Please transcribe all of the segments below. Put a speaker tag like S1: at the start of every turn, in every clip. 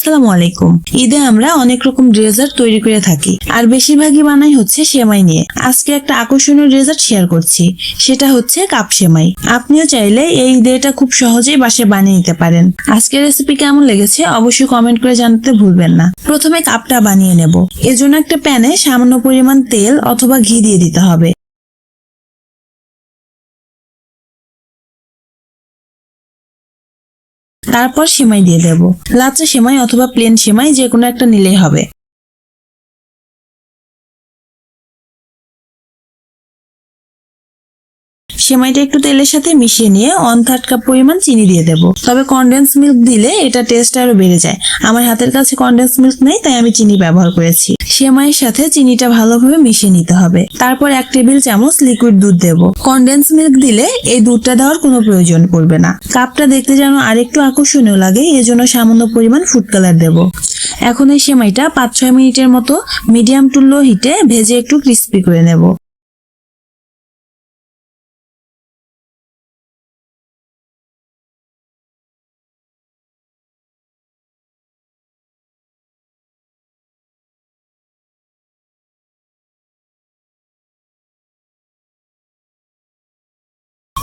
S1: আসসালামু আলাইকুম। ঈদে আমরা অনেক রকম ড্রেজার্ট তৈরি করে থাকি। আর বেশিরভাগই বানাই হচ্ছে সেমাই নিয়ে। আজকে একটা আকর্ষণীয় ড্রেজার্ট শেয়ার করছি। সেটা হচ্ছে কাপ সেমাই। আপনিও চাইলে এই ঈদে এটা খুব সহজেই বাসে বানিয়ে নিতে পারেন। আজকের রেসিপি কেমন লেগেছে অবশ্যই কমেন্ট করে জানাতে ভুলবেন না। প্রথমে কাপটা বানিয়ে নেব। এজন্য একটা প্যানে সামান্য পরিমাণ তেল অথবা ঘি দিয়ে দিতে হবে। তারপর সেমাই দিয়ে দেব। লাচ্চা সেমাই অথবা প্লেন সেমাই যে কোনো একটা নিলেই হবে। সেমাইটা একটু তেলের সাথে মিশিয়ে নিয়ে ওয়ান থার্ড কাপ পরিমাণ চিনি দিয়ে দেবো। তবে কনডেন্স মিল্ক দিলে এটা টেস্ট আরও বেড়ে যায়। আমার হাতের কাছে কনডেন্স মিল্ক নেই, তাই আমি চিনি ব্যবহার করেছি। সেমাইয়ের সাথে চিনিটা ভালোভাবে মিশিয়ে নিতে হবে। তারপর এক টেবিল চামচ লিকুইড দুধ দেবো। কনডেন্স মিল্ক দিলে এই দুধটা দেওয়ার কোনো প্রয়োজন পড়বে না। কাপটা দেখতে যেন আরেকটু আকর্ষণীয় লাগে, এজন্য সামান্য পরিমাণ ফুড কালার দেব। এখন এই সেমাইটা পাঁচ ছয় মিনিটের মতো মিডিয়াম টু লো হিটে ভেজে একটু ক্রিস্পি করে নেব।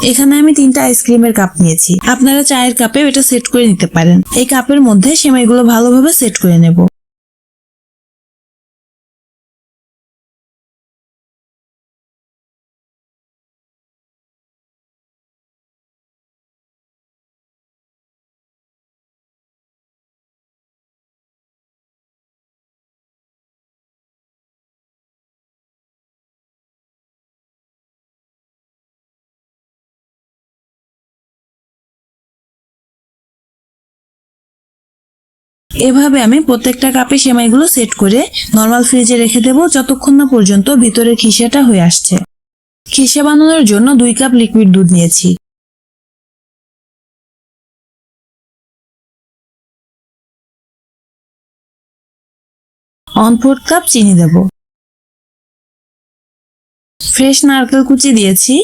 S1: এখানে আমি তিনটা আইসক্রিমের কাপ নিয়েছি। আপনারা চায়ের কাপে এটা সেট করে নিতে পারেন। এই কাপের মধ্যে সেমাইগুলো ভালোভাবে সেট করে নেব। এভাবে আমি প্রত্যেকটা কাপে সেমাইগুলো সেট করে নর্মাল ফ্রিজে রেখে দেবো যতক্ষণ না পর্যন্ত ভিতরের খিসাটা হয়ে আসছে। খিসা বানানোর জন্য দুই কাপ লিকুইড দুধ নিয়েছি। ফোর্থ কাপ চিনি দেব। ফ্রেশ নারকেল কুচি দিয়েছি।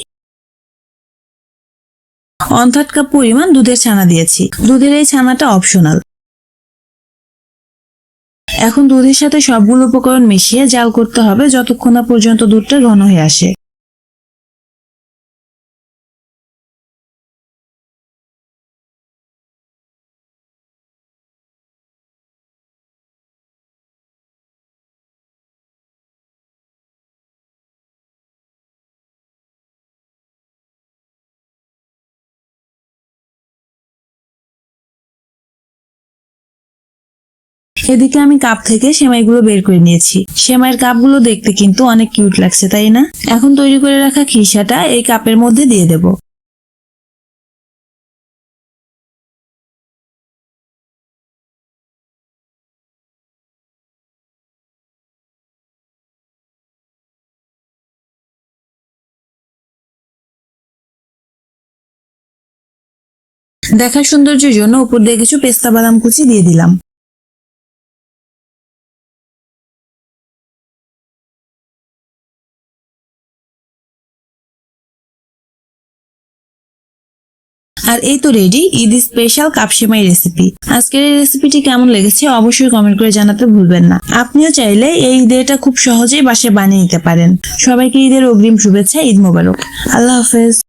S1: অন থার্ড কাপ পরিমাণ দুধের ছানা দিয়েছি। দুধের এই ছানাটা অপশনাল এখন দুধের সাথে সবগুলো উপকরণ মিশিয়ে জাল করতে হবে যতক্ষণ না পর্যন্ত দুধটা ঘন হয়ে আসে। এদিকে আমি কাপ থেকে সেমাইগুলো বের করে নিয়েছি। সেমাইয়ের কাপগুলো দেখতে কিন্তু অনেক কিউট লাগছে, তাই না? এখন তৈরি করে রাখা খিসাটা এই কাপের মধ্যে দিয়ে দেব। দেখার সৌন্দর্যের জন্য উপর দিয়ে কিছু পেস্তা বাদাম কুচি দিয়ে দিলাম। আর এই তো রেডি ঈদ স্পেশাল কাপসিমাই রেসিপি আজকের এই রেসিপিটি কেমন লেগেছে অবশ্যই কমেন্ট করে জানাতে ভুলবেন না। আপনিও চাইলে এই ঈদেটা খুব সহজেই বাসায় বানিয়ে নিতে পারেন। সবাইকে ঈদের অগ্রিম শুভেচ্ছা, ঈদ মোবারক। আল্লাহ হাফেজ।